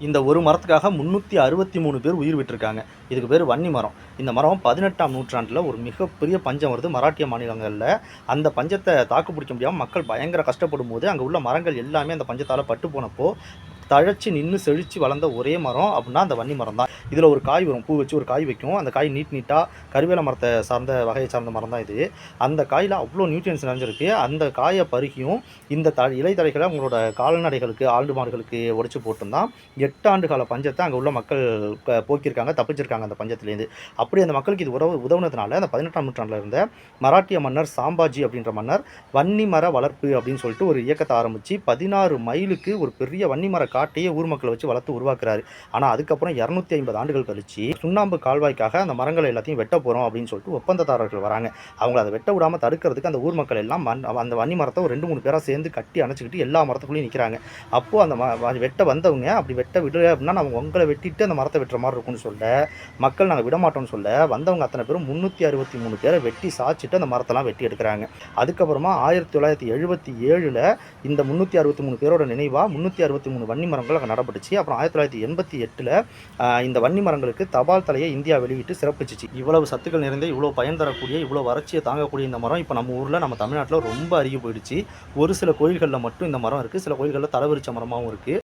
இந்த ஒரு மரத்துக்காக முந்நூற்றி அறுபத்தி மூணு பேர் உயிர் விட்டுருக்காங்க. இதுக்கு பேர் வன்னி மரம். இந்த மரம் பதினெட்டாம் நூற்றாண்டில் ஒரு மிகப்பெரிய பஞ்சம் வருது மராட்டிய மாநிலங்களில். அந்த பஞ்சத்தை தாக்கு பிடிக்க முடியாமல் மக்கள் பயங்கர கஷ்டப்படும் போது அங்கே உள்ள மரங்கள் எல்லாமே அந்த பஞ்சத்தால் பட்டு போனப்போ தழைச்சி நின்று செழித்து வளர்ந்த ஒரே மரம் அப்படின்னா அந்த வன்னி மரம் தான் இதில் ஒரு காய் வரும். பூ வச்சு ஒரு காய் வைக்கும். அந்த காய் நீட் நீட்டாக கருவேல மரத்தை சார்ந்த வகையை சார்ந்த மரம் தான் இது. அந்த காயில் அவ்வளோ நியூட்ரியன்ஸ் நிறைஞ்சிருக்கு. அந்த காயை பருகியும் இந்த த இலைத்தழைகளை உங்களோட கால்நடைகளுக்கு ஆடு மாடுகளுக்கு உடைச்சி போட்டுந்தான் எட்டு ஆண்டு கால பஞ்சத்தை அங்கே உள்ள மக்கள் போக்கியிருக்காங்க தப்பிச்சிருக்காங்க அந்த பஞ்சத்துலேருந்து அப்படி அந்த மக்களுக்கு இது உதவு உதவுனதுனால அந்த பதினெட்டாம் நூற்றாண்டில் இருந்த மராட்டிய மன்னர் சாம்பாஜி அப்படின்ற மன்னர் வன்னி மர வளர்ப்பு அப்படின்னு சொல்லிட்டு ஒரு இயக்கத்தை ஆரம்பித்து பதினாறு மைலுக்கு ஒரு பெரிய வன்னி மர காட்டையே ஊர் மக்களை வச்சு வளர்த்து உருவாக்குறாரு. ஆனால் அதுக்கப்புறம் இரநூத்தி ஐம்பது ஆண்டுகள் கழிச்சு சுண்ணாம்பு கால்வாய்க்காக அந்த மரங்களை எல்லாத்தையும் வெட்ட போகிறோம் அப்படின்னு சொல்லிட்டு ஒப்பந்ததாரர்கள் வராங்க. அவங்கள அதை வெட்ட விடாமல் தடுக்கிறதுக்கு அந்த ஊர் மக்கள் எல்லாம் மண் அந்த வன்னி மரத்தை ஒரு ரெண்டு மூணு பேராக சேர்ந்து கட்டி அணைச்சிக்கிட்டு எல்லா மரத்துக்குள்ளேயும் நிற்கிறாங்க அப்போது அந்த வெட்ட வந்தவங்க அப்படி வெட்ட விடல அப்படின்னா நம்ம உங்களை வெட்டிட்டு அந்த மரத்தை வெட்டுற மாதிரி இருக்கும்னு சொல்ல மக்கள் நாங்கள் விட மாட்டோம்னு சொல்ல வந்தவங்க அத்தனை பேரும் முந்நூற்றி அறுபத்தி மூணு பேரை வெட்டி சாய்ச்சிட்டு அந்த மரத்தெல்லாம் வெட்டி எடுக்கிறாங்க. அதுக்கப்புறமா ஆயிரத்தி தொள்ளாயிரத்தி எழுபத்தி ஏழில் இந்த முந்நூற்றி அறுபத்தி மூணு பேரோட நினைவாக முந்நூற்றி அறுபத்தி மூணு வன்னி மரங்கள் அங்கே நடப்பட்டுச்சு. அப்புறம் ஆயிரத்தி தொள்ளாயிரத்தி எண்பத்தி எட்டில் இந்த வன்னி மரங்களுக்கு தபால் தலையை இந்தியா வெளியிட்டு சிறப்பிச்சிச்சு. இவ்வளவு சத்துக்கள் நிறைந்த இவ்வளோ பயன் தரக்கூடிய இவ்வளோ வறட்சியை தாங்கக்கூடிய இந்த மரம் இப்போ நம்ம ஊரில் நம்ம தமிழ்நாட்டில் ரொம்ப அருகி போயிடுச்சு. ஒரு சில கோயில்களில் மட்டும் இந்த மரம் இருக்குது சில கோயில்களில் தலைவரிச்ச மரமாகவும் இருக்குது